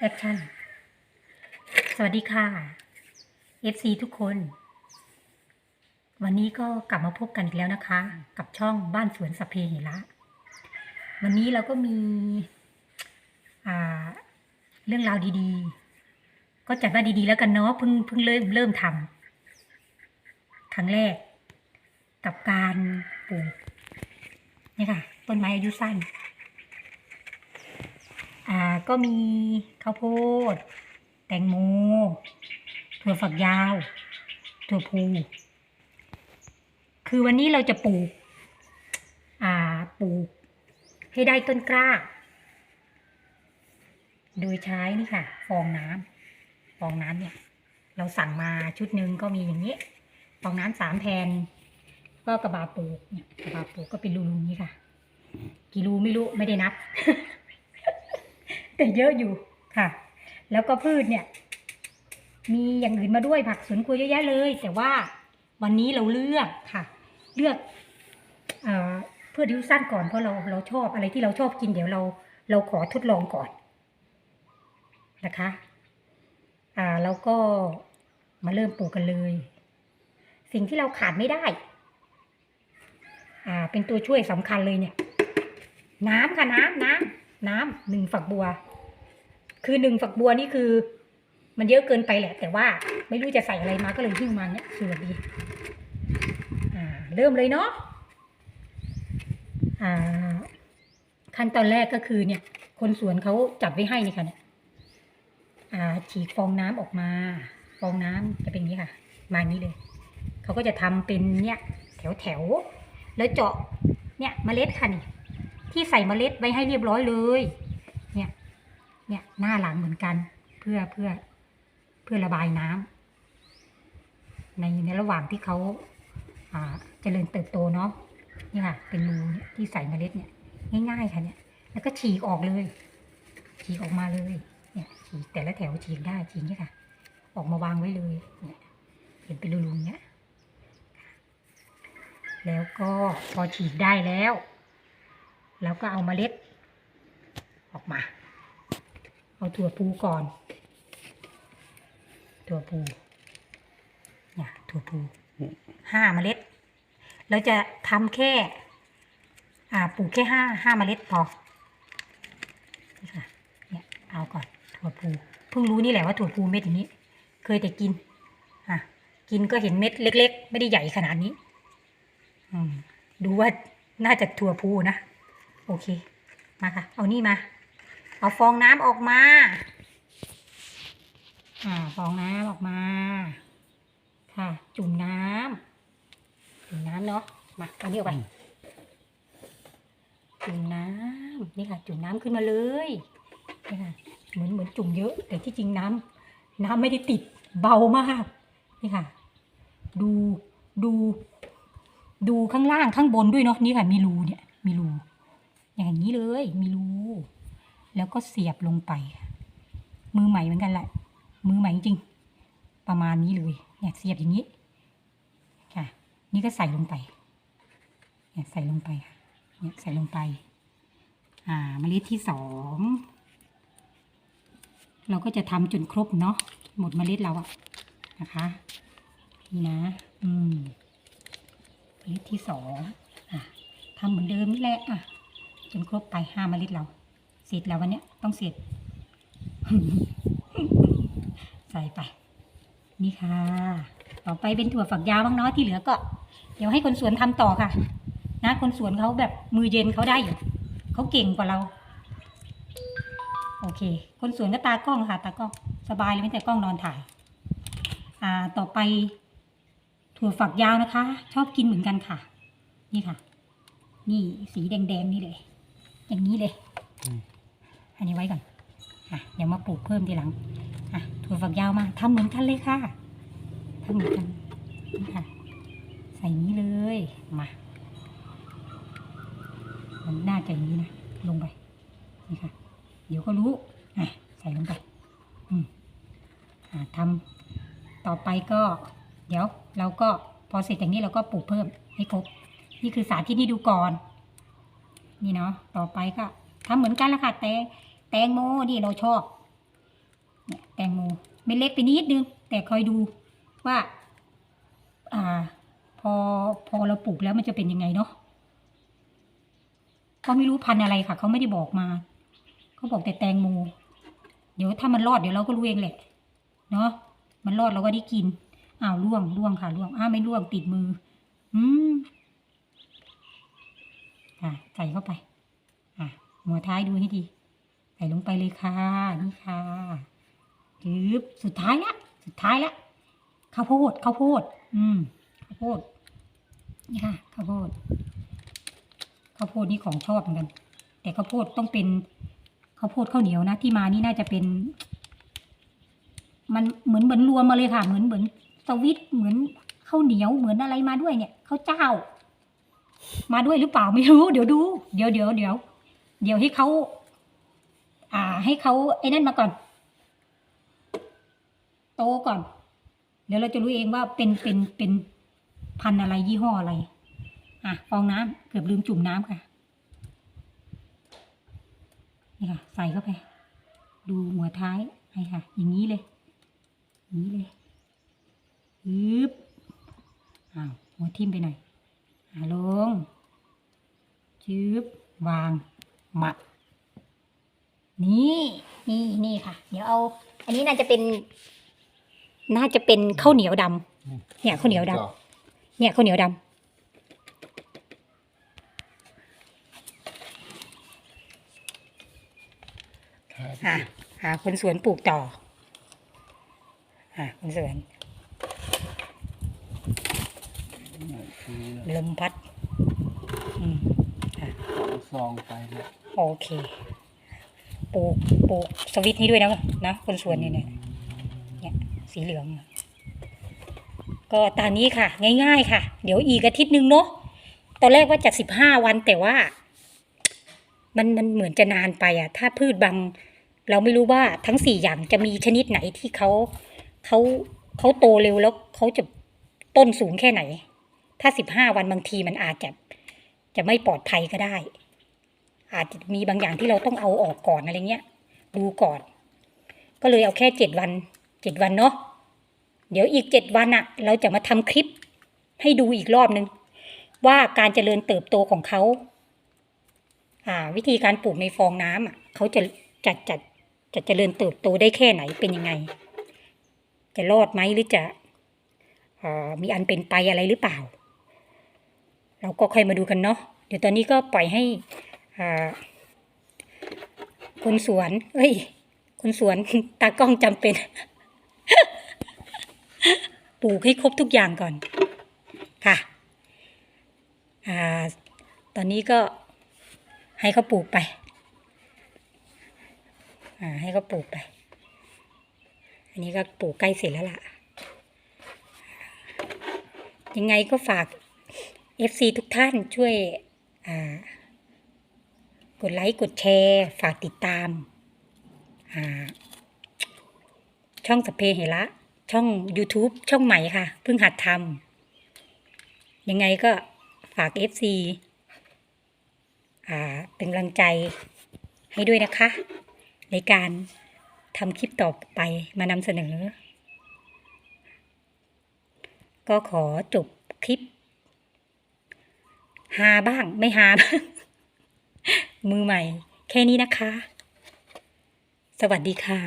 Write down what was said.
แอคชั่น สวัสดีค่ะ FC ทุกคน วันนี้ก็กลับมาพบกันอีกแล้วนะคะ กับช่องบ้านสวนสพเพเหระวันนี้เราก็มีเรื่องราวดีๆ ก็จัดว่าดีๆ แล้วกันเนาะเพิ่งเพิ่งเริ่มเริ่มทำครั้งแรก กับการปลูกนี่ค่ะ ต้นไม้อายุสั้น อ่าก็มีข้าวโพด แตงโมถั่วฝักยาว ถั่วพู คือวันนี้เราจะปลูก อ่าปลูก ให้ได้ต้นกล้า โดยใช้นี่ค่ะ ฟองน้ำฟองน้ำเนี่ย เราสั่งมาชุดหนึ่งก็มีอย่างนี้ฟองน้ำสามแผ่นก็กระบาปลูกเนี่ยกระบาปลูกก็เป็นรูนี้ค่ะ กี่รูไม่รู้ไม่ได้นับ แต่เยอะอยู่ค่ะ แล้วก็พืชเนี่ย มีอย่างอื่นมาด้วยผักสวนครัวเยอะแยะเลย แต่ว่าวันนี้เราเลือกค่ะ เลือกเอ่อพืชอายุสั้นก่อนเพราะเราเราชอบอะไรที่เราชอบกินเดี๋ยวเราเราขอทดลองก่อนนะคะอ่าแล้วก็มาเริ่มปลูกกันเลย สิ่งที่เราขาดไม่ได้อ่าเป็นตัวช่วยสำคัญเลยเนี่ย น้ำค่ะน้ำน้ำ น้ำหนึ่งฝักบัว คือหนึ่งฝักบัวนี่คือ มันเยอะเกินไปแหละ แต่ว่าไม่รู้จะใส่อะไรมาก็เลยหิ้วมาเนี่ยสวยดีอ่าเริ่มเลยเนาะอ่าขั้นตอนแรกก็คือเนี่ย คนสวนเขาจัดไว้ให้นี่ค่ะเนี่ยอ่าฉีกฟองน้ำออกมา ฟองน้ำจะเป็นอย่างนี้ค่ะ มาอย่างนี้เลยเขาก็จะทำเป็นเนี่ย แถวแถวแล้วเจาะเนี่ยเมล็ดค่ะนี่ ที่ใส่เมล็ดไว้ให้เรียบร้อยเลย เนี่ย เนี่ยหน้าหลังเหมือนกัน เพื่อเพื่อเพื่อระบายน้ำในในระหว่างที่เขาอ่าเจริญเติบโตเนาะนี่ค่ะ เป็นรูที่ใส่เมล็ดเนี่ย ง่ายๆค่ะเนี่ย แล้วก็ฉีกออกเลย ฉีกออกมาเลย เนี่ย ฉีกแต่ละแถวฉีกได้ฉีกเนี่ยค่ะ ออกมาวางไว้เลย เนี่ย เห็นเป็นรูๆเนี้ยแล้วก็พอฉีกได้แล้ว แล้วก็เอาเมล็ด ออกมา เอาถั่วพูก่อน ถั่วพูเนี่ยถั่วพูห้าเมล็ด เราจะทำแค่ อ่าปลูกแค่ห้าห้าเมล็ดพอนี่ค่ะเนี่ยเอาก่อนถั่วพูเพิ่งรู้นี่แหละว่าถั่วพูเม็ดอย่างนี้ เคยแต่กินอะกินก็เห็นเม็ดเล็ก ๆ ไม่ได้ใหญ่ขนาดนี้ อืมดูว่าน่าจะถั่วพูนะ โอเค มาค่ะ เอานี่มา เอาฟองน้ำออกมา อ่า ฟองน้ำออกมา ค่ะ จุ่มน้ำจุ่มน้ำเนาะ มา เอานี่ออกไป จุ่มน้ำนี่ค่ะ จุ่มน้ำขึ้นมาเลย นี่ค่ะ เหมือนเหมือนจุ่มเยอะ แต่ที่จริงน้ำน้ำไม่ได้ติด เบามาก นี่ค่ะ ดู ดู ดูข้างล่างข้างบนด้วยเนาะ นี่ค่ะ มีรูเนี่ย มีรู อย่างนี้เลยมีรูแล้วก็เสียบลงไป มือใหม่เหมือนกันแหละ มือใหม่จริงประมาณนี้เลยเนี่ยเสียบอย่างนี้ค่ะ นี่ก็ใส่ลงไปเนี่ยใส่ลงไปเนี่ยใส่ลงไป อ่าเมล็ดที่สองเราก็จะทำจนครบเนาะหมดเมล็ดเราอะนะคะนี่นะ อืมเมล็ดที่สองอะทำเหมือนเดิมนี่แหละอะ จนครบไปห้าเมล็ดเราเสร็จแล้ววันเนี้ยต้องเสร็จ ใส่ไป นี่ค่ะ ต่อไปเป็นถั่วฝักยาวบ้างเนาะที่เหลือก็ เดี๋ยวให้คนสวนทำต่อค่ะ นะคนสวนเขาแบบมือเย็นเขาได้อยู่เขาเก่งกว่าเรา โอเค คนสวนก็ตากล้องค่ะ ตากล้องสบายเลยไม่แต่กล้องนอนถ่าย อ่าต่อไป ถั่วฝักยาวนะคะ ชอบกินเหมือนกันค่ะ นี่ค่ะ นี่สีแดงๆนี่เลย อย่างนี้เลยอืมอันนี้ไว้ก่อน อะเดี๋ยวมาปลูกเพิ่มทีหลัง อะถั่วฝักยาวมาทำเหมือนกันเลยค่ะทำเหมือนกันนี่ค่ะ ใส่นี้เลย มามันน่าจะอย่างนี้นะ ลงไป นี่ค่ะ เดี๋ยวก็รู้ อะ ใส่ลงไป อืม อ่าทำต่อไปก็ เดี๋ยวเราก็พอเสร็จอย่างนี้เราก็ปลูกเพิ่มให้ครบ นี่คือสาธิตให้ดูก่อน นี่เนาะต่อไปก็ทำเหมือนกันละค่ะแต่แตงโมนี่เราชอบเนี่ยแตงโมเม็ดเล็กไปนิดนึง แต่คอยดูว่า อ่า พอพอเราปลูกแล้วมันจะเป็นยังไงเนาะเขาไม่รู้พันธุ์อะไรค่ะเขาไม่ได้บอกมาเขาบอกแต่แตงโมเดี๋ยวถ้ามันรอดเดี๋ยวเราก็รู้เองแหละ เนาะมันรอดเราก็ได้กินอ้าวล่วงล่วงค่ะล่วงอ้าวไม่ล่วงติดมือ อืม อะใส่เข้าไป อะหัวท้ายดูให้ดี ใส่ลงไปเลยค่ะ นี่ค่ะจืบสุดท้ายละสุดท้ายละข้าวโพดข้าวโพด อืมข้าวโพด นี่ค่ะข้าวโพดข้าวโพดนี่ของชอบเหมือนกัน แต่ข้าวโพดต้องเป็นข้าวโพดข้าวเหนียวนะที่มานี่น่าจะเป็น มันเหมือนเหมือนรวมมาเลยค่ะ เหมือนเหมือนสวิตเหมือนข้าวเหนียวเหมือนอะไรมาด้วยเนี่ยข้าวเจ้า มาด้วยหรือเปล่าไม่รู้เดี๋ยวดู เดี๋ยวเดี๋ยวเดี๋ยวเดี๋ยวให้เขาอ่า ให้เขาไอ้นั่นมาก่อน โตก่อน เดี๋ยวเราจะรู้เองว่าเป็นเป็นเป็นพันอะไรยี่ห้ออะไรอะฟองน้ำเกือบลืมจุ่มน้ำค่ะนี่ค่ะ ใส่เข้าไป ดูหัวท้ายไอ้ค่ะ อย่างนี้เลยอย่างนี้เลยฮึบอ้าวหัวทิ่มไปหน่อย ลงจืบวางหมักนี่นี่นี่ค่ะ เดี๋ยวเอา อันนี้น่าจะเป็น น่าจะเป็นข้าวเหนียวดำเนี่ยข้าวเหนียวดำเนี่ยข้าวเหนียวดำอะหาคนสวนปลูกต่ออะคนสวน ลมพัดอืมอะซองไปแล้วโอเคปลูกปลูกสวิตช์นี้ด้วยนะนะคนสวนเนี่ยเนี่ยเนี่ยสีเหลือง ก็ตามนี้ค่ะ ง่าย ๆ ค่ะ เดี๋ยวอีกอาทิตย์หนึ่งเนาะตอนแรกว่าจะสิบห้าวันแต่ว่า มันมันเหมือนจะนานไปอะถ้าพืชบางเราไม่รู้ว่าทั้งสี่อย่างจะมีชนิดไหนที่เขาเขาเขาโตเร็วแล้วเขาจะต้นสูงแค่ไหน ถ้าสิบห้าวันบางทีมันอาจจะจะไม่ปลอดภัยก็ได้ อาจจะมีบางอย่างที่เราต้องเอาออกก่อนอะไรเงี้ย ดูก่อน ก็เลยเอาแค่เจ็ดวันเจ็ดวันเนาะเดี๋ยวอีกเจ็ดวันอะเราจะมาทำคลิปให้ดูอีกรอบนึง ว่าการเจริญเติบโตของเขาอ่า วิธีการปลูกในฟองน้ำอะเขาจะจะจะจะเจริญเติบโตได้แค่ไหนเป็นยังไง จะรอดไหมหรือจะอ่ามีอันเป็นไปอะไรหรือเปล่า เราก็ค่อยมาดูกันเนาะเดี๋ยวตอนนี้ก็ปล่อยให้คนสวน เอ้ย คนสวนตากล้องจำเป็น ปลูกให้ครบทุกอย่างก่อนค่ะอ่าตอนนี้ก็ให้เขาปลูกไปอ่าให้เขาปลูกไป อันนี้ก็ปลูกใกล้เสร็จแล้วล่ะ ยังไงก็ฝาก FC ทุกท่านช่วยกดไลค์กดแชร์ ฝากติดตามาช่องสเพเหระช่อง YouTube ช่องใหม่ค่ะ เพิ่งหัดทำยังไงก็ฝาก FC าเป็นกำลังใจให้ด้วยนะคะ ในการทำคลิปต่อไปมานำเสนอ ก็ขอจบคลิป ฮาบ้าง ไม่ฮาบ้าง มือใหม่ แค่นี้นะคะ สวัสดีค่ะ